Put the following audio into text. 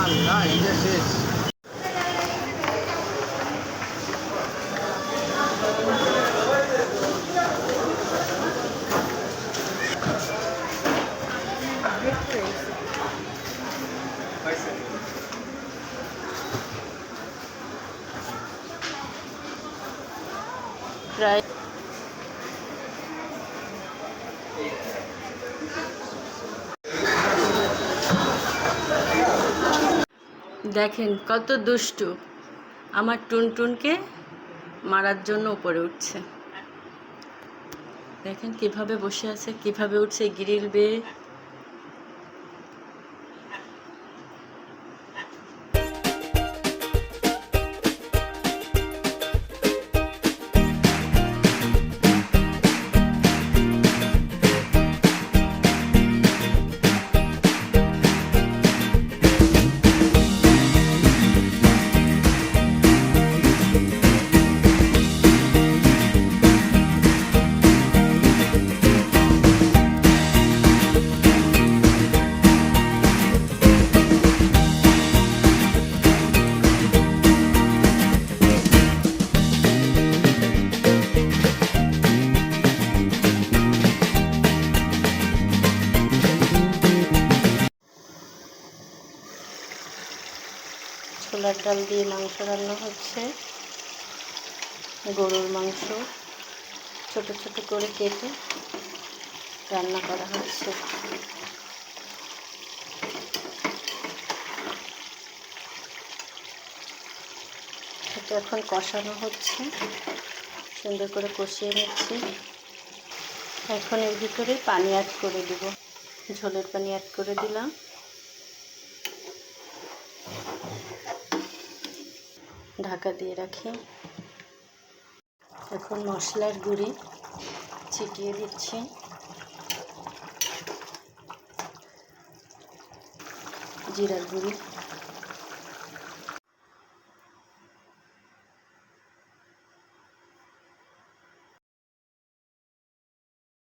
আল্লাহ এটা শেষ প্রায় দেখেন কত দুষ্টু। আমার টুনটুনকে মারার জন্য উপরে উঠছে। দেখেন কীভাবে বসে আছে, কীভাবে উঠছে, গ্রিল বেয়ে ছোলার ডাল দিয়ে মাংস রান্না হচ্ছে। গরুর মাংস ছোট ছোট করে কেটে রান্না করা হচ্ছে। এখন কষানো হচ্ছে। সুন্দর করে কষিয়ে নিচ্ছি। এখন এর ভিতরে পানি অ্যাড করে দিব। ঝোলের পানি অ্যাড করে দিলাম। ঢাকা দিয়ে রাখি। এখন মশলার গুঁড়ি ছিটিয়ে দিচ্ছি। জিরার গুঁড়ি।